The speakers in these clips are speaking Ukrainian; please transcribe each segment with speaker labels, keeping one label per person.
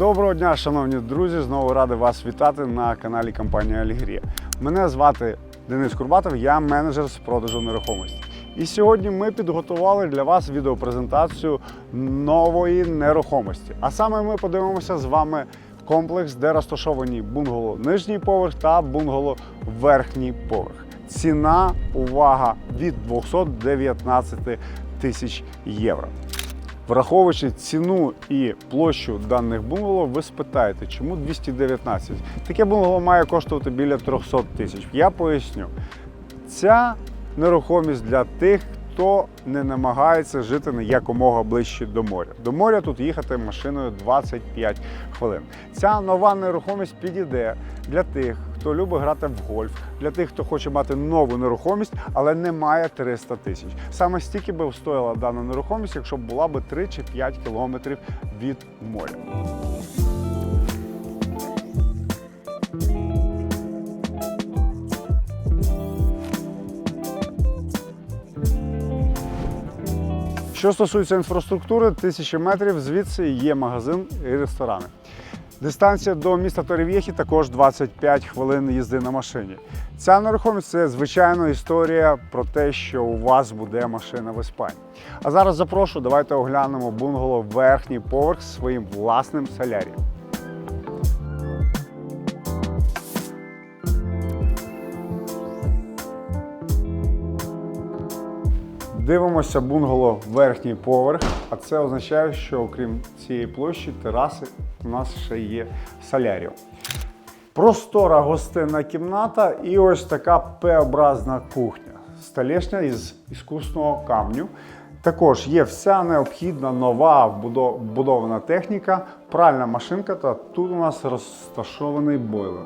Speaker 1: Доброго дня, шановні друзі! Знову радий вас вітати на каналі компанії Алігрія. Мене звати Денис Курбатов, я менеджер з продажу нерухомості. І сьогодні ми підготували для вас відеопрезентацію нової нерухомості. А саме ми подивимося з вами комплекс, де розташовані бунгало нижній поверх та бунгало верхній поверх. Ціна, увага, від 219 тисяч євро. Враховуючи ціну і площу даних бунгало, ви спитаєте, чому 219? Таке бунгало має коштувати біля 300 тисяч. Я поясню. Ця нерухомість для тих, хто не намагається жити якомога ближче до моря. До моря тут їхати машиною 25 хвилин. Ця нова нерухомість підійде для тих, хто любить грати в гольф, для тих, хто хоче мати нову нерухомість, але не має 300 тисяч. Саме стільки би стоїла дана нерухомість, якщо була би 3 чи 5 кілометрів від моря. Що стосується інфраструктури, тисячі метрів звідси є магазин і ресторани. Дистанція до міста Торів'єхі також 25 хвилин їзди на машині. Ця нерухомість це звичайно історія про те, що у вас буде машина в Іспанії. А зараз запрошую, давайте оглянемо бунгало верхній поверх своїм власним солярієм. Дивимося бунгало верхній поверх, а це означає, що окрім цієї площі тераси у нас ще є соляріо. Простора гостинна кімната і ось така П-образна кухня. Столешня із іскусного камню. Також є вся необхідна нова вбудо- вбудована техніка, пральна машинка та тут у нас розташований бойлер.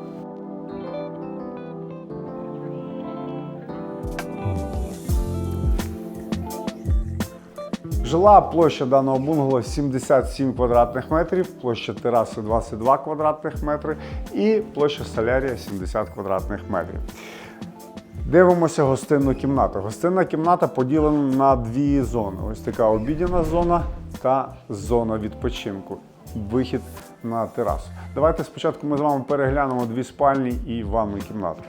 Speaker 1: Жила площа даного бунгало 77 квадратних метрів, площа тераси 22 квадратних метри і площа солярія 70 квадратних метрів. Дивимося гостинну кімнату. Гостинна кімната поділена на дві зони. Ось така обідня зона та зона відпочинку. Вихід на терасу. Давайте спочатку ми з вами переглянемо дві спальні і ванну кімнату.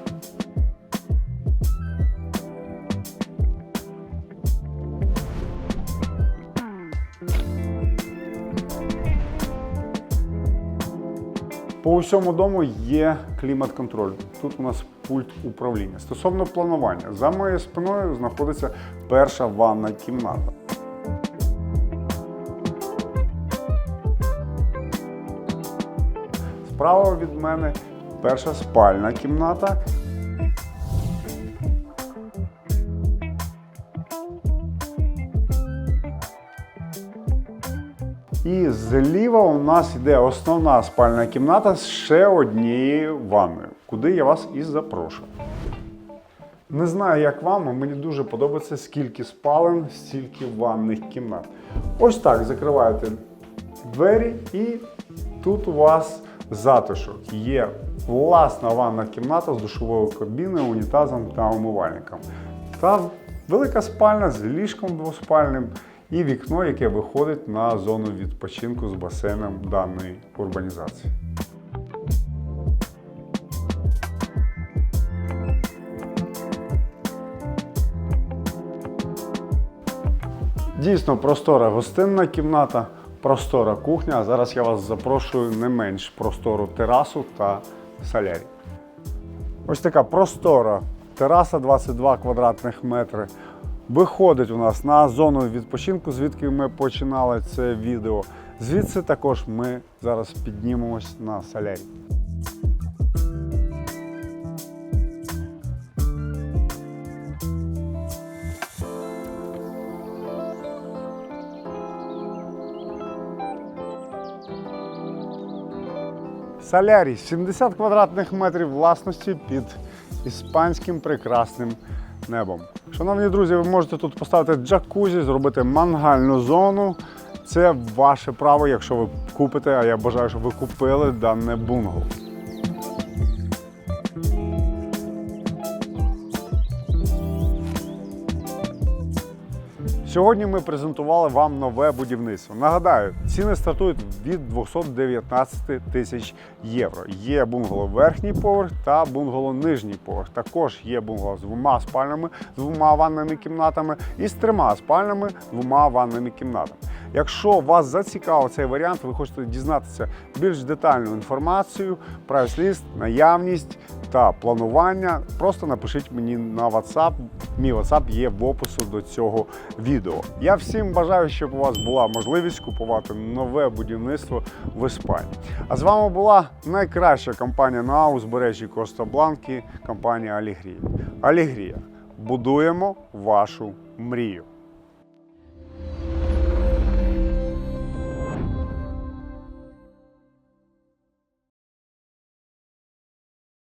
Speaker 1: По усьому дому є клімат-контроль. Тут у нас пульт управління. Стосовно планування, за моєю спиною знаходиться перша ванна кімната. Справа від мене перша спальна кімната. І зліва у нас йде основна спальна кімната з ще однією ванною, куди я вас і запрошую. Не знаю, як вам, а мені дуже подобається, скільки спален, стільки ванних кімнат. Ось так закриваєте двері, і тут у вас затишок. Є власна ванна кімната з душовою кабіною, унітазом та умивальником. Та велика спальня з ліжком двоспальним і вікно, яке виходить на зону відпочинку з басейном даної урбанізації. Дійсно простора гостинна кімната, простора кухня. Зараз я вас запрошую не менш простору терасу та солярій. Ось така простора тераса 22 квадратних метри. Виходить у нас на зону відпочинку, звідки ми починали це відео. Звідси також ми зараз піднімемось на солярій. Солярій 70 квадратних метрів власності під іспанським прекрасним небом. Шановні друзі, ви можете тут поставити джакузі, зробити мангальну зону. Це ваше право, якщо ви купите, а я бажаю, щоб ви купили дане бунгало. Сьогодні ми презентували вам нове будівництво. Нагадаю, ціни стартують від 219 тисяч євро. Є бунгало верхній поверх та бунгало нижній поверх. Також є бунгало з двома спальнями, з двома ванними кімнатами і з трьома спальнями, двома ванними кімнатами. Якщо вас зацікавив цей варіант, ви хочете дізнатися більш детальну інформацію, прайс-ліст, наявність та планування, просто напишіть мені на WhatsApp. Мій WhatsApp є в опису до цього відео. Я всім бажаю, щоб у вас була можливість купувати нове будівництво в Іспанії. А з вами була найкраща компанія на узбережжі Коста Бланки, компанія Алігрія. Алігрія. Будуємо вашу мрію.